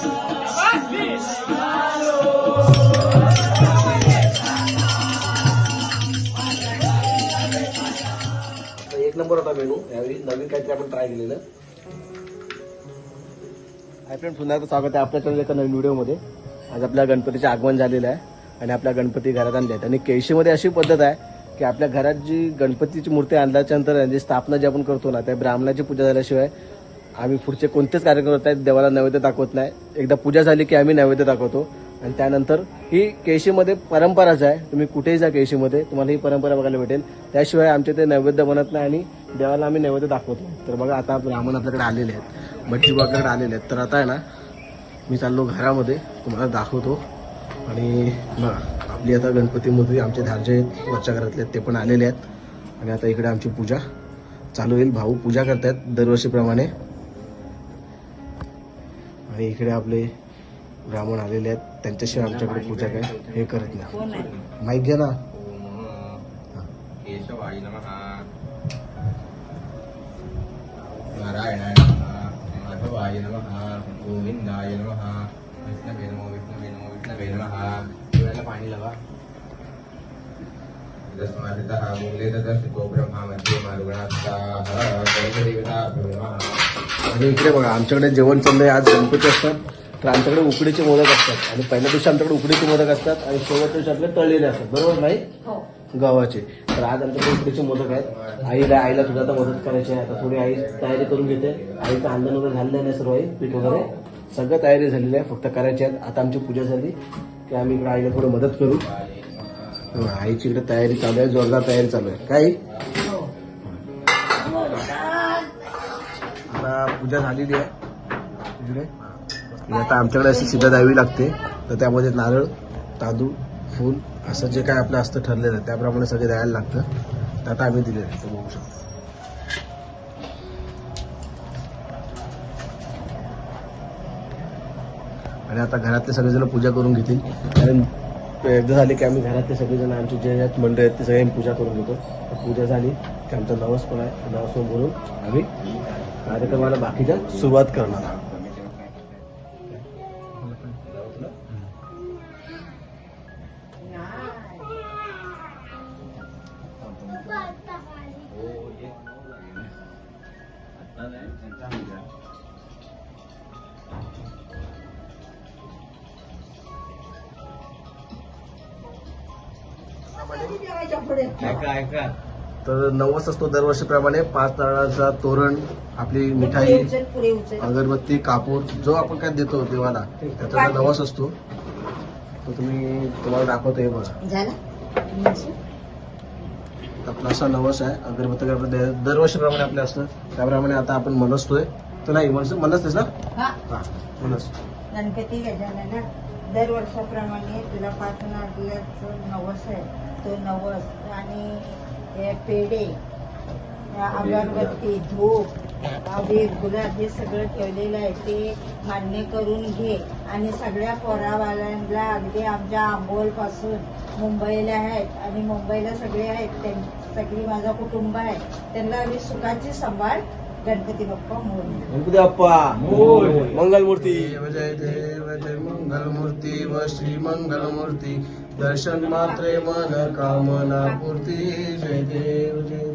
एक नंबर होता मेनू. यावेळी नवीन काहीतरी आपण ट्राय केलेलं. हाय फ्रेंड पुन्हा एकदा स्वागत आहे आपल्या चॅनल एका नवीन व्हिडिओमध्ये आज आपल्या गणपतीचे आगमन झालेलं आहे आणि आपल्या गणपती घरात आणले आहेत. आणि केशीमध्ये अशी पद्धत आहे की आपल्या घरात जी गणपतीची मूर्ती आणल्याच्या नंतर जी स्थापना जी आपण करतो ना त्या ब्राह्मणाची पूजा झाल्याशिवाय आम्ही पुढचे कोणतेच कार्यक्रम करत आहेत देवाला नैवेद्य दाखवत नाही. एकदा पूजा झाली की आम्ही नैवेद्य दाखवतो. आणि त्यानंतर ही केशीमध्ये परंपराच आहे. तुम्ही कुठेही जा केशीमध्ये तुम्हाला ही परंपरा बघायला भेटेल. त्याशिवाय आमच्या ते नैवेद्य बनत नाही आणि देवाला आम्ही नैवेद्य दाखवतो. तर बघा आता ब्राह्मण आपल्याकडे आलेले आहेत. भटजी आपल्याकडे आलेले आहेत. तर आता आहे ना मी चाललो घरामध्ये. तुम्हाला दाखवतो. आणि बघा आपली आता गणपती मूर्ती आमचे धारजे वरच्या घरातले आहेत ते पण आलेले आहेत. आणि आता इकडे आमची पूजा चालू होईल. भाऊ पूजा करतायत दरवर्षीप्रमाणे. आणि इकडे आपले ब्राह्मण आलेले आहेत. त्यांच्याशिवाय आमच्याकडे पूजा काय हे करत नाही. माईक घ्या ना. नारायणाय नमः माधवाय नमः गोविंदाय नमः विष्णवे नमो विष्णवे नमो विष्णवे नमः. शिवाला पाणी लावा. दस्मादितः मूले तदर्शितो ब्रह्मा मध्ये मारुगणास्ताः सर्वदेवताभ्यो नमः. आणि इकडे बघा आमच्याकडे जेवण चाललंय आज गणपती असतात. तर आमच्याकडे उकडीचे मोदक असतात. आणि पहिल्या दिवशी आमच्याकडे उकडीचे मोदक असतात आणि शेवटच्या दिवशी आपले तळलेले असतात. बरोबर नाही? गव्हाचे. तर आज आमच्याकडे उकडीचे मोदक आहेत. आईला आईला सुद्धा आता मदत करायची आहे आता थोडी आई तयारी करून घेते. आईचं अंधन वगैरे झालेलं नाही सर्व आई? पीठ वगैरे? सगळं तयारी झालेली आहे. फक्त करायची आहेत. आता आमची पूजा झाली. की आम्ही इकडे आईला थोडं मदत करू. हं, आईची इकडे तयारी चालू आहे. जोरदार तयारी चालू आहे. काय पूजा झालेली आहे. इकडे. आणि आता आमच्याकडे अशी सिद्ध द्यावी लागते. तर त्यामध्ये नारळ तांदूळ फूल असं जे काय आपलं असतं ठरलेलं आहे त्याप्रमाणे सगळे द्यायला लागतं. तर आता आम्ही दिलेलं आहे ते बघू शकतो. आणि आता घरातले सगळेजण पूजा करून घेतील. कारण एकदा झाले की आम्ही घरातले सगळेजण आमचे जे मंडळ आहेत ते सगळे आम्ही पूजा करून घेतो. तर पूजा झाली. त्यांचा आमचा नवस पण आहे. नवस बोलून आम्ही कार्यक्रमाला बाकीच्या सुरुवात करणार आहोत. ऐका ऐका. तर नवस असतो दरवर्षीप्रमाणे पाच नारळाचा तोरण आपली मिठाई अगरबत्ती कापूर जो आपण काय देतो देवाला त्याचा नवस असतो. तो तुम्ही तुम्हाला दाखवतो हे बघा. झाला? आपला असा नवस आहे अगरबत्ती दे- दरवर्षीप्रमाणे आपले असतं. त्याप्रमाणे आता आपण मनसतोय. तर नाही मनस मनसतेस ना? हा. हा मनस. गणपती गजानना तुला पाच नवस आहे. तो नवस आणि हे पेढे अगरबत्ती धूप अबीर गुलाब हे सगळं ठेवलेलं आहे. ते मान्य करून घे. आणि सगळ्या पोरावाल्यांना अगदी आमच्या आंबोलपासून मुंबईला आहेत. आणि मुंबईला सगळे आहेत. त्यां- सगळी माझं कुटुंब आहे. त्यांना आम्ही सुखाची सांभाळ गणपती बाप्पा मोर. गणपती बाप्पा मोर. मंगलमूर्ती. जय देव जय मंगलमूर्ती व श्री मंगलमूर्ती. दर्शन मात्रे मन कामना पूर्ती. जय देव जय.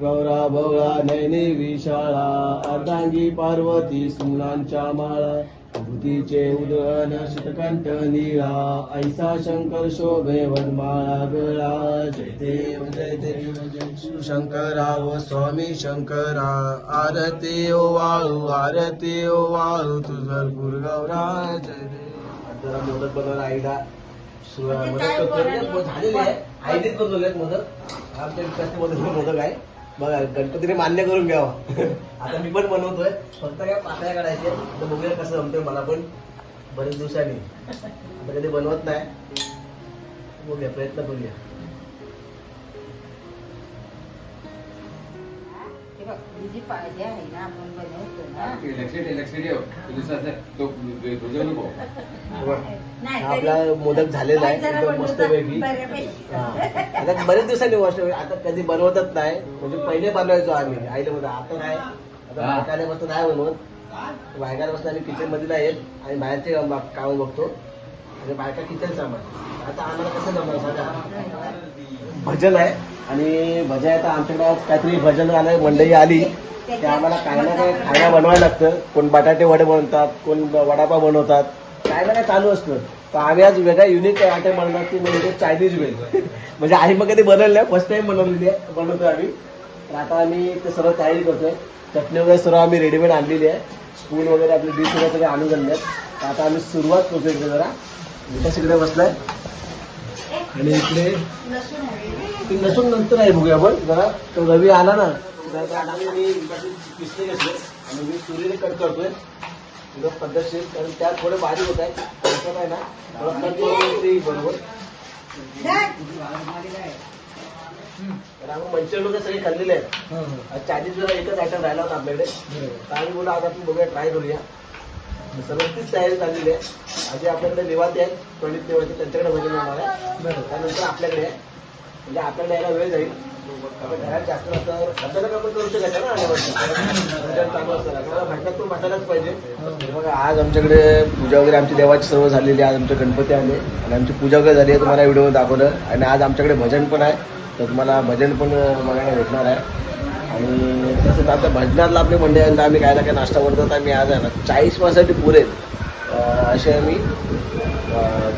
गौरा भवळा नैने विशाळा अर्धांगी पार्वती सुमनांच्या माळा. भूतीचे उदयन शीतकंठ निळा ऐसा शंकर शोभे वनमाळा गळा जय देव जय देव जय शिवशंकरा व स्वामी शंकरा. आरती ओ वाळू आरती ओ वाळू तुझर गुरगौरा जय देव. मोदक बनवला आईला. आहे. मदत. झालेली आहे. आईनेच बनवलेत मोदक आमच्या मोदक मोदक आहे. बघा गणपतीने मान्य करून घ्यावा. आता मी पण बनवतोय. फक्त काय पाकळ्या काढायच्या तर बघूया कसं जमतोय मला पण. बरेच दिवसांनी. आता कधी बनवत नाही. बघूया प्रयत्न करूया. हे बघ, ही जी पाहिजे आहे ना आपण बनवतो ना. लक्षात लक्षात ठेव तुझं तो तुझं नको नाही, हा आपला मोदक झालेला आहे एकदम मस्तपैकी. हा. आता बरेच दिवसांनी होईल. आता कधी बनवतच नाही. म्हणजे पहिले बनवायचो आम्ही. आईला म्हणतो आता नाही. आता हा. बायकाने मस्त नाही बनवत. बायका बसल्या आम्ही किचनमध्ये नाही येत. आणि बाहेरचे काम बघतो. आणि बायका किचन सांभाळ आता आम्हाला कसं जमणार? सांगा. भजन आहे. आणि भजन आहे तर आमच्याकडे आज काहीतरी भजन आलं मंडळी आली. ते आम्हाला काय ना काही खायला बनवायला लागतं. कोण बटाटे वडे बनवतात कोण वडापाव बनवतात. काय ना काय चालू असतं. तर आम्ही आज वेगळा युनिक आयटम बनवणार ती म्हणजे चायनीज वेल. म्हणजे आई मग कधी बनवलेलं आहे फर्स्ट टाइम बनवलेली आहे बनवतोय आम्ही. तर आता आम्ही ते सर्व तयारी करतोय. चटणी वगैरे सर्व आम्ही रेडीमेड आणलेली आहे. स्पून वगैरे आपली डिश वगैरे सगळे आणून आणले तर आता आम्ही सुरुवात करतो जरा. विकास इकडे बसलाय. आणि इकडे ती लसूण नंतर आहे बघूया आपण. जरा तो रवी आला ना. आता मी पिसले घेतले आणि मी सुरीने कट करतोय. थोडं पद्धतशीर कारण त्यात थोडे बारीक होत आहे. असं काय ना. थोडं कट बरोबर. तर आम्ही मंचुरियन वगैरे सगळे खाल्लेले आहेत. आज चायनीज जरा एकच आयटम राहिला होता आपल्याकडे. तर आम्ही बोला आज आपण बघूया ट्राय करूया. सर्व तीच तयारी चाललेली आहे. आधी आपल्याकडे निवांत आहे पंडित देवाचे त्यांच्याकडे भजन होणार आहे. त्यानंतर आपल्याकडे आहे म्हणजे आपल्याकडे यायला वेळ जाईल. आपण घरात जास्त नसतं अचानक आपण करू शकत ना आल्यावरती भजन. चालू असताना कारण भजनात पण बसायलाच पाहिजे. हे. बघा आज आमच्याकडे पूजा वगैरे आमची देवाची सर्व झालेली आहे. आज आमचे गणपती आले. आणि आमची पूजा वगैरे झाली आहे. तुम्हाला व्हिडिओ दाखवलं. आणि आज आमच्याकडे भजन पण आहे. तर तुम्हाला भजन पण बघायला भेटणार आहे. आणि तसंच आता भजनातला आपले मंडळी आहे आम्ही काय ना काय नाश्ता करतो तर आम्ही आज आहे ना चाळीस मासासाठी पुरेल असे आम्ही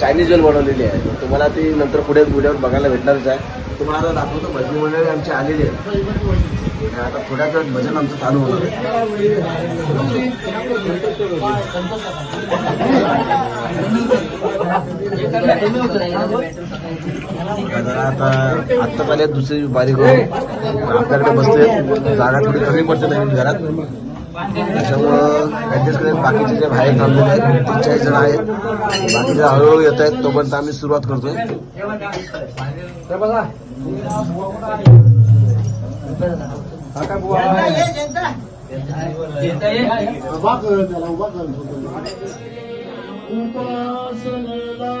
चायनीज वेल बनवलेली आहे. तुम्हाला ती नंतर पुढे व्हिडिओवर बघायला भेटणारच आहे. तुम्हाला आता दाखवतो भजनी मंडळी आमची आलेली आहे आता थोड्याच वेळात भजन आमचं चालू होणार आहे. आता आत्ता चालेल दुसरी बारीक आपल्याकडे बसते जागा थोडी कमी पडते नवीन घरात. त्याच्यामुळं ऍडजस्ट करत बाकीचे जे बाहेर थांबलेले आहेत तीन चाळीस जण आहेत बाकीचे हळूहळू येत आहेत तोपर्यंत आम्ही सुरुवात करतोय. उपासनेला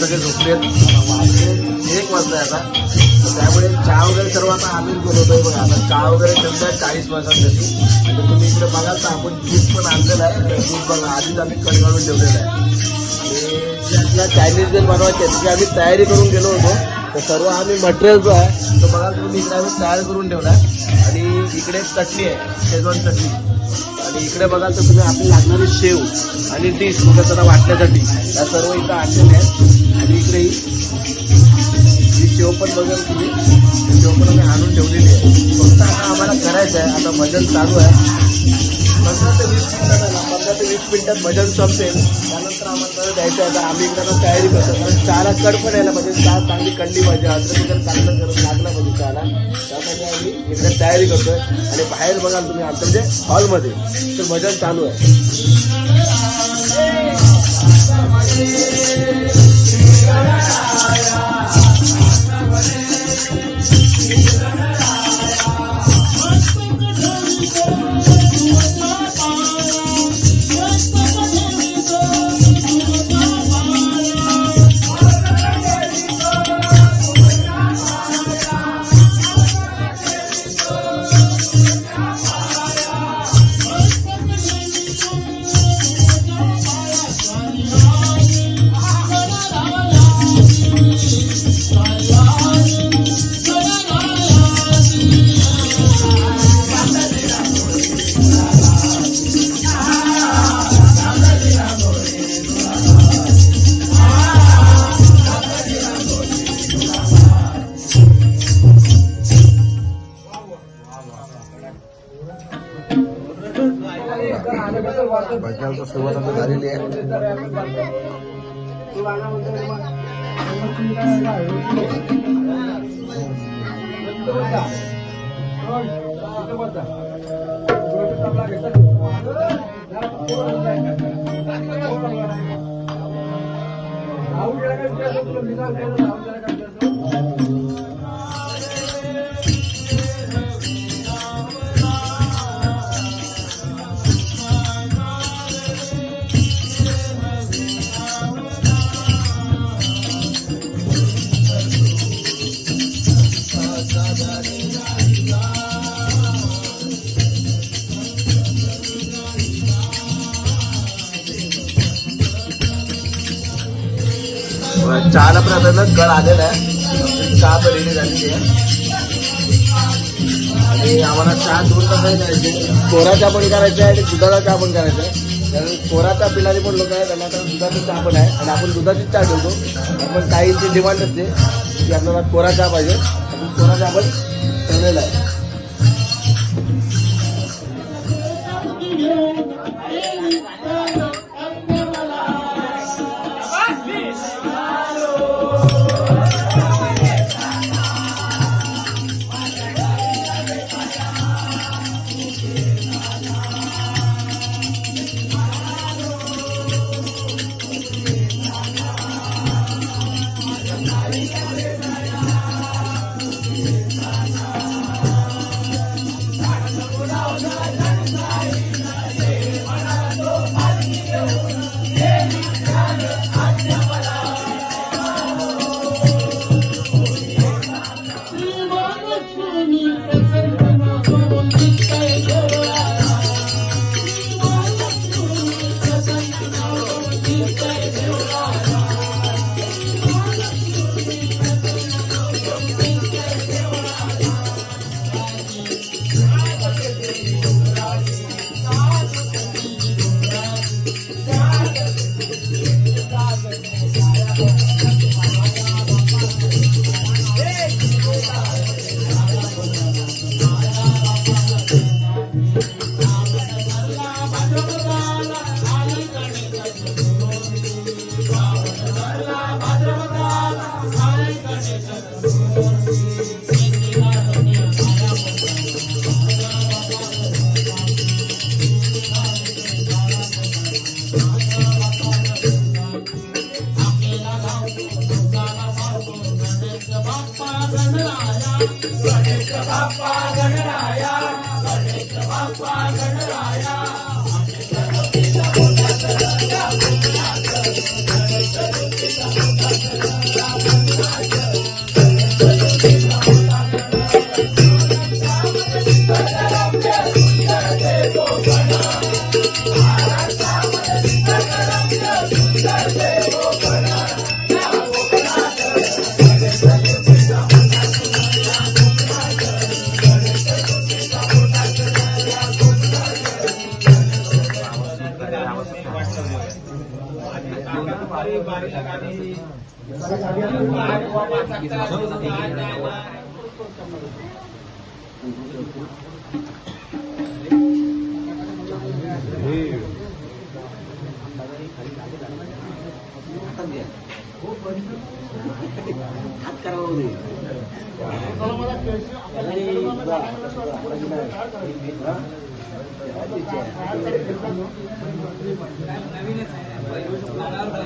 सगळे झोपलेत. एक वाजता आता. त्यामुळे चहा वगैरे सर्व आता आम्हीच बनवतोय बघा. आता चहा वगैरे ठेवतात चाळीस वाजतासाठी तर तुम्ही इकडे बघाल तर आपण दूध पण आणलेलं आहे. दूध बघा आधीच आम्ही कणगाळून काढून ठेवलेलं आहे. आणि आपल्या चायनीज जे बनवायचे त्याची आम्ही तयारी करून गेलो होतो. तर सर्व आम्ही मटेरियल जो आहे तो बघा तुम्ही इकडे आम्ही तयार करून ठेवला आहे. आणि इकडे चटणी आहे शेजवान चटणी. आणि इकडे बघाल तर तुम्ही आपली लागणारी शेव आणि डिश म्हणजे त्याला वाटण्यासाठी या सर्व इथं आणलेले आहेत. आणि इकडे ही शेव पण बघाल तुम्ही. शेव पण आम्ही आणून ठेवलेली आहे. फक्त आता आम्हाला करायचं आहे. आता भजन चालू आहे. पंधरा ते वीस मिनिटाला पंधरा पंधरा ते वीस मिनिटात भजन संपेल. त्यानंतर आम्हाला द्यायचं आहे. तर आम्ही इकडे तयारी करतो. कारण चहाला कड पण यायला पाहिजे. चहा चांगली कडली पाहिजे. अद्रक वगैरे चांगलं करून लागलं पाहिजे म्हणजे चहाला त्यासाठी आम्ही इकडे तयारी करतोय. आणि बाहेर बघाल तुम्ही आता म्हणजे हॉलमध्ये तर भजन चालू आहे. भजनाला सुरुवात आता झालेली आहे. चहाला घर आलेलं आहे. चहा तर रेडी झालेली आहे. आणि आम्हाला चहा दूर कसं करायचे कोराचा पण करायचा आहे आणि दुधाचा चहा पण करायचा आहे. कारण कोराचा पिणारी पण लोक आहे त्यांना आता दुधाचा चहा पण आहे. आणि आपण दुधाची चहा ठेवतो आपण काहीची डिमांड असते की आपल्याला कोरा चहा पाहिजे. आपण कोरा चहा पण ठेवलेला आहे.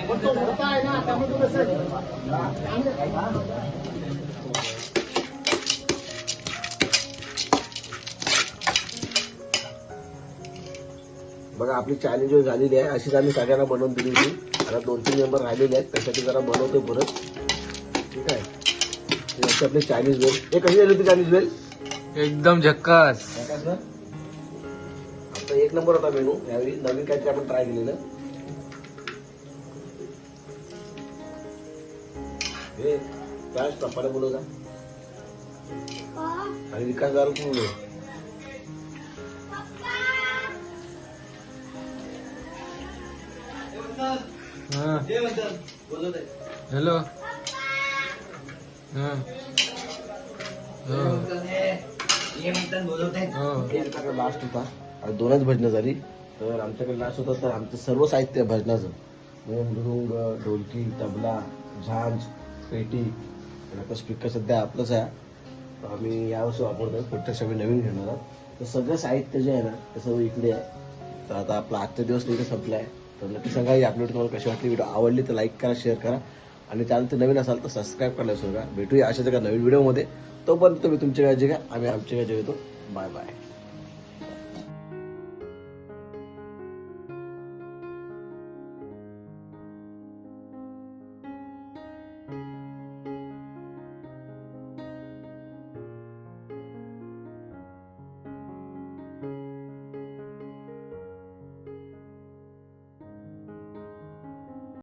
पण तो मोठा आहे ना त्यामुळे तो कसं बघा आपली चॅलेंज झालेली आहे. अशीच आम्ही सगळ्यांना बनवून दिली होती. आता दोन तीन मेंबर राहिलेले आहेत. त्यासाठी जरा बनवतो परत. ठीक आहे? ही अशी आपली चायनीज वेल हे कशी झाली होती चायनीज वेल एकदम झक्कास. आता एक नंबर होता मेनू. यावेळी नवीन काहीतरी आपण ट्राय केलेलं. हे काय पप्पाला बोलवता आणि विकास दारू पण हॅलो. हे. लास्ट होता. आणि दोनच भजनं झाली. तर आमच्याकडे लास्ट होता तर आमचं सर्व साहित्य भजनाचं. मृदुंग ढोलकी तबला झांज पेटी आता स्पीकर सध्या आपलंच आहे. तर आम्ही यावर्षी वापरतो पुढच्या सगळे नवीन घेणार आहोत. तर सगळं साहित्य जे आहे ना ते सर्व इकडे आहे. तर आता आपला आजचा दिवस इथे संपला आहे तर नक्की सांगा ही आपली तुम्हाला कशी वाटली? व्हिडिओ आवडली तर लाईक करा शेअर करा. आणि चॅनल ते नवीन असाल तर सबस्क्राईब करायला सुरू करा भेटूया अशाच एका नवीन व्हिडिओमध्ये तोपर्यंत तुम्ही तुमच्या काळजी घ्या. आम्ही आमच्या काळजी घेतो. Bye bye